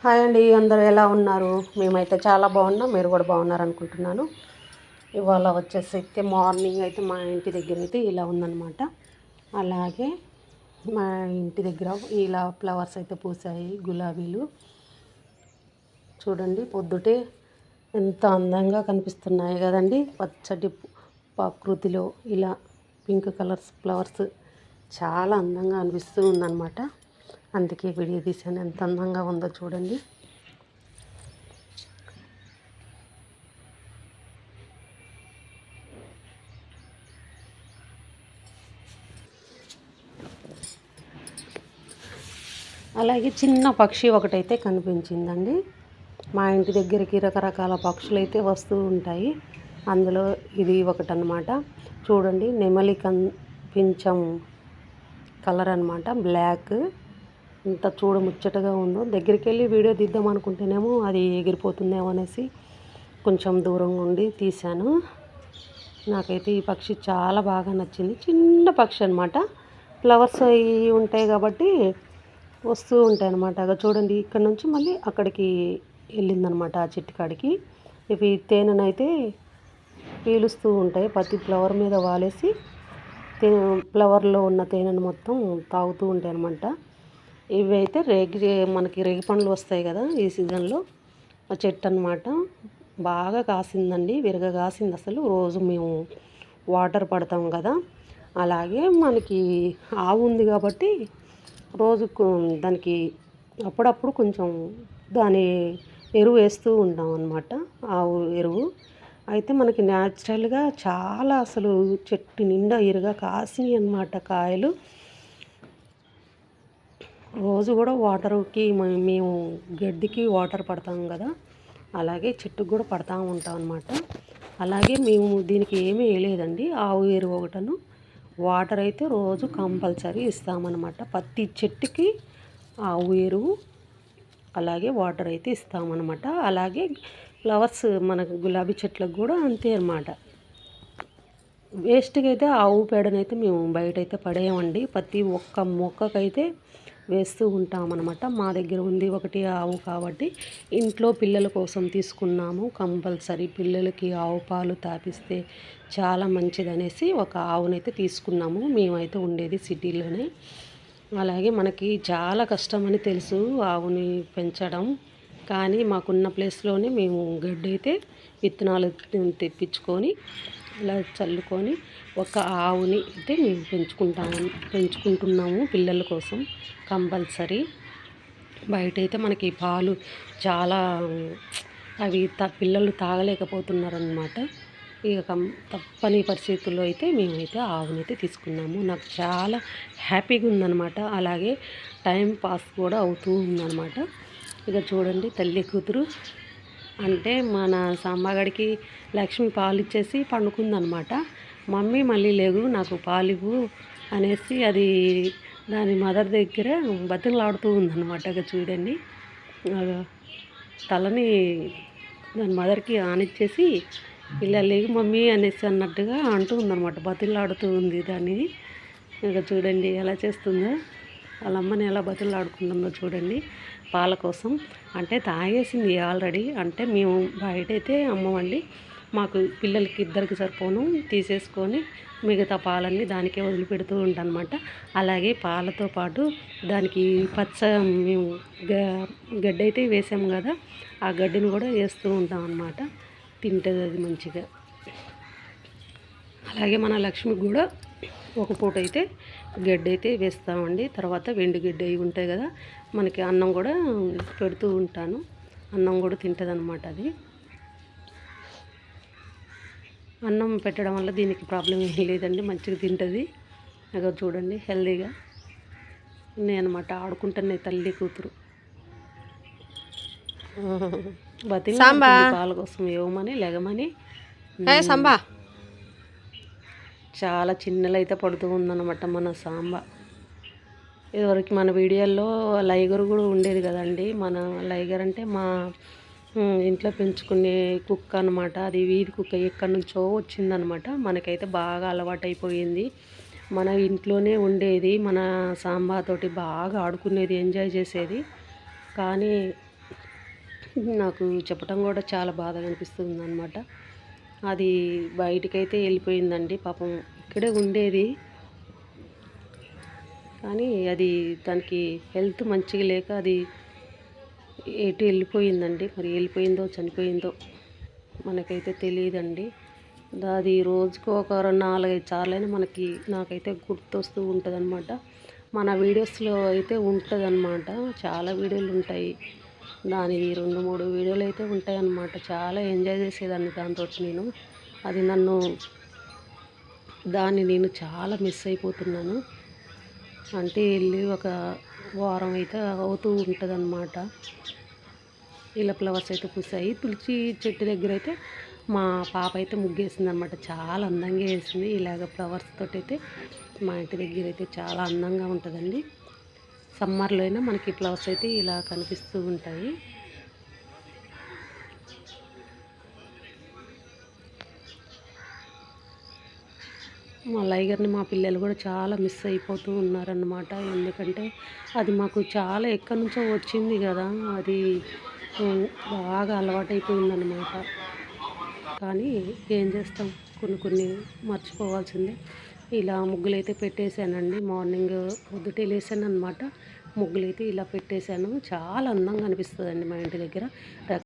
Hi అండి అందరూ ఎలా ఉన్నారు? మేమైతే చాలా బాగున్నాం మీరు కూడా బాగున్నారు అనుకుంటున్నాను ఇవాళ వచ్చేసి అయితే మార్నింగ్ అయితే మా ఇంటి దగ్గర అయితే ఇలా ఉందన్నమాట. అలాగే మా ఇంటి దగ్గర ఇలా ఫ్లవర్స్ అయితే పూసాయి గులాబీలు. చూడండి పొద్దుటే ఎంత అందంగా కనిపిస్తున్నాయి కదండి. పచ్చటి ప్రకృతిలో ఇలా పింక్ కలర్స్ ఫ్లవర్స్ చాలా అందంగా అనిపిస్తూ ఉందన్నమాట. అందుకే వీడియో తీసాను ఎంత అందంగా ఉందో చూడండి. అలాగే చిన్న పక్షి ఒకటైతే కనిపించిందండి. మా ఇంటి దగ్గరికి రకరకాల పక్షులు అయితే వస్తూ ఉంటాయి. అందులో ఇది ఒకటి అనమాట చూడండి నెమలి కన్ పింఛం కలర్ అనమాట బ్లాక్. ఇంత చూడ ముచ్చటగా ఉందో. దగ్గరికి వెళ్ళి వీడియో తీద్దాం అనుకుంటేనేమో అది ఎగిరిపోతుందేమో అనేసి కొంచెం దూరంగా ఉండి తీశాను. నాకైతే ఈ పక్షి చాలా బాగా నచ్చింది. చిన్న పక్షి అనమాట ఫ్లవర్స్ అవి ఉంటాయి కాబట్టి వస్తూ ఉంటాయి అనమాట చూడండి ఇక్కడ నుంచి మళ్ళీ అక్కడికి వెళ్ళిందనమాట ఆ చెట్టు కాడికి. ఇవి తేనెనైతే పీలుస్తూ ఉంటాయి. ప్రతి ఫ్లవర్ మీద వాలేసి తే ఫ్లవర్లో ఉన్న తేనెను మొత్తం తాగుతూ ఉంటాయి అనమాట ఇవి అయితే రేగి మనకి రేగి పండ్లు వస్తాయి కదా ఈ సీజన్లో. ఆ చెట్టు అనమాట బాగా కాసిందండి విరగ కాసింది అసలు. రోజు మేము వాటర్ పడతాం కదా. అలాగే మనకి ఆవు ఉంది కాబట్టి రోజు దానికి అప్పుడప్పుడు కొంచెం దాని ఎరువు వేస్తూ ఉంటాం అనమాట ఆవు ఎరువు. అయితే మనకి న్యాచురల్గా చాలా అసలు చెట్టు నిండా ఇరుగా కాసినాయి అనమాట కాయలు. రోజు కూడా వాటర్కి మేము గడ్డికి వాటర్ పడతాం కదా. అలాగే చెట్టుకు కూడా పడతా ఉంటాం అనమాట అలాగే మేము దీనికి ఏమీ వేయలేదండి. ఆవు ఎరువు ఒకటను వాటర్ అయితే రోజు కంపల్సరీ ఇస్తామన్నమాట. ప్రతి చెట్టుకి ఆవు ఎరువు అలాగే వాటర్ అయితే ఇస్తామన్నమాట. అలాగే ఫ్లవర్స్ మనకు గులాబీ చెట్లకు కూడా అంతే అనమాట వేస్ట్గా అయితే ఆవు పేడనైతే మేము బయట అయితే పడేయమండి. ప్రతి ఒక్క మొక్కకైతే వేస్తూ ఉంటామన్నమాట. మా దగ్గర ఉంది ఒకటి ఆవు కాబట్టి ఇంట్లో పిల్లల కోసం తీసుకున్నాము. కంపల్సరీ పిల్లలకి ఆవు పాలు తాపిస్తే చాలా మంచిదనేసి ఒక ఆవునైతే తీసుకున్నాము. మేమైతే ఉండేది సిటీలోనే. అలాగే మనకి చాలా కష్టమని తెలుసు ఆవుని పెంచడం. కానీ మాకున్న ప్లేస్లోనే మేము గడ్డి అయితే విత్తనాలు తెప్పించుకొని ఇలా చల్లుకొని ఒక ఆవుని అయితే మేము పెంచుకుంటాము పెంచుకుంటున్నాము పిల్లల కోసం కంపల్సరీ. బయట అయితే మనకి పాలు చాలా అవి త పిల్లలు తాగలేకపోతున్నారనమాట ఇక కం తప్పని పరిస్థితుల్లో అయితే మేమైతే ఆవునైతే తీసుకున్నాము. నాకు చాలా హ్యాపీగా ఉందనమాట అలాగే టైం పాస్ కూడా అవుతూ ఉందన్నమాట. ఇక చూడండి తల్లి కూతురు అంటే మన సాంబాగడికి లక్ష్మి పాలు ఇచ్చేసి పండుకుందనమాట. మమ్మీ మళ్ళీ లేవు నాకు పాలివు అనేసి అది దాని మదర్ దగ్గర బతిలాడుతూ ఉందన్నమాట ఇక చూడండి. తలని దాని మదర్కి ఆనిచ్చేసి ఇలా లేవు మమ్మీ అనేసి అన్నట్టుగా అంటూ ఉందన్నమాట బతిలాడుతూ ఉంది దాన్ని. ఇక చూడండి ఎలా చేస్తుందో. వాళ్ళ అమ్మని ఎలా బతులాడుకుంటుందో చూడండి. పాల కోసం. అంటే తాగేసింది ఆల్రెడీ. అంటే మేము బయట అయితే మాకు పిల్లలకి ఇద్దరికి సరిపోను. తీసేసుకొని మిగతా పాలన్నీ దానికే వదిలిపెడుతూ ఉంటానమాట. అలాగే పాలతో పాటు దానికి పచ్చ మేము గడ్డ అయితే వేసాము కదా ఆ గడ్డిని కూడా వేస్తూ ఉంటాం అన్నమాట తింటుంది అది మంచిగా. అలాగే మన లక్ష్మికి కూడా ఒక పూట అయితే గడ్డి అయితే వేస్తామండి. తర్వాత వెండి గడ్డి అవి ఉంటాయి కదా మనకి అన్నం కూడా పెడుతూ ఉంటాను. అన్నం కూడా తింటుంది అనమాట అది. అన్నం పెట్టడం వల్ల దీనికి ప్రాబ్లం ఏం లేదండి మంచిగా తింటుంది. అక్కడ చూడండి హెల్దీగా అనమాట ఆడుకుంటున్నాయి తల్లి కూతురు. బతిని పాల కోసం ఇవ్వమని లెగమని. సాంబా. చాలా చిన్నలు అయితే పడుతూ ఉందన్నమాట మన సాంబ. ఇదివరకు మన వీడియోల్లో లైగర్ కూడా ఉండేది కదండి. మన లైగర్ అంటే మా ఇంట్లో పెంచుకునే కుక్క అనమాట అది వీధి కుక్క ఎక్కడి నుంచో వచ్చిందనమాట మనకైతే బాగా అలవాటైపోయింది. మన ఇంట్లోనే ఉండేది. మన సాంబాతోటి బాగా ఆడుకునేది ఎంజాయ్ చేసేది. కానీ నాకు చెప్పటం కూడా చాలా బాధగా అనిపిస్తుంది అనమాట అది బయటికైతే వెళ్ళిపోయిందండి పాపం. ఇక్కడే ఉండేది. కానీ అది దానికి హెల్త్ మంచిగా లేక అది ఎటు వెళ్ళిపోయిందండి. మరి వెళ్ళిపోయిందో చనిపోయిందో మనకైతే తెలియదండి. అది రోజుకు ఒక నాలుగైదు సార్లైనా మనకి నాకైతే గుర్తొస్తూ ఉంటుంది అనమాట మన వీడియోస్లో అయితే ఉంటుందనమాట చాలా వీడియోలు ఉంటాయి దాని రెండు మూడు వీడియోలు అయితే ఉంటాయి అన్నమాట చాలా ఎంజాయ్ చేసేదాన్ని దాంతో నేను. అది నన్ను దాన్ని నేను చాలా మిస్ అయిపోతున్నాను. అంటే వెళ్ళి ఒక వారం అయితే అవుతూ ఉంటుంది అన్నమాట ఇలా ఫ్లవర్స్ అయితే పూసాయి. తులసి చెట్టు దగ్గర అయితే మా పాప అయితే ముగ్గేసింది అనమాట చాలా అందంగా వేసింది. ఇలాగ ఫ్లవర్స్ తోటి అయితే మా ఇంటి దగ్గర అయితే చాలా అందంగా ఉంటుందండి. సమ్మర్లో అయినా మనకి ఫ్లవర్స్ అయితే ఇలా కనిపిస్తూ ఉంటాయి. మా లైగర్ని మా పిల్లలు కూడా చాలా మిస్ అయిపోతూ ఉన్నారన్నమాట. ఎందుకంటే అది మాకు చాలా ఎక్కడి నుంచో వచ్చింది కదా అది బాగా అలవాటైపోయిందన్నమాట. కానీ ఏం చేస్తాం? కొన్ని కొన్ని మర్చిపోవాల్సిందే. ఇలా ముగ్గులు అయితే పెట్టేశానండి. మార్నింగ్ పొద్దుటే లేసాను అనమాట ముగ్గులు అయితే ఇలా పెట్టేశాను. చాలా అందంగా అనిపిస్తుందండి మా ఇంటి దగ్గర.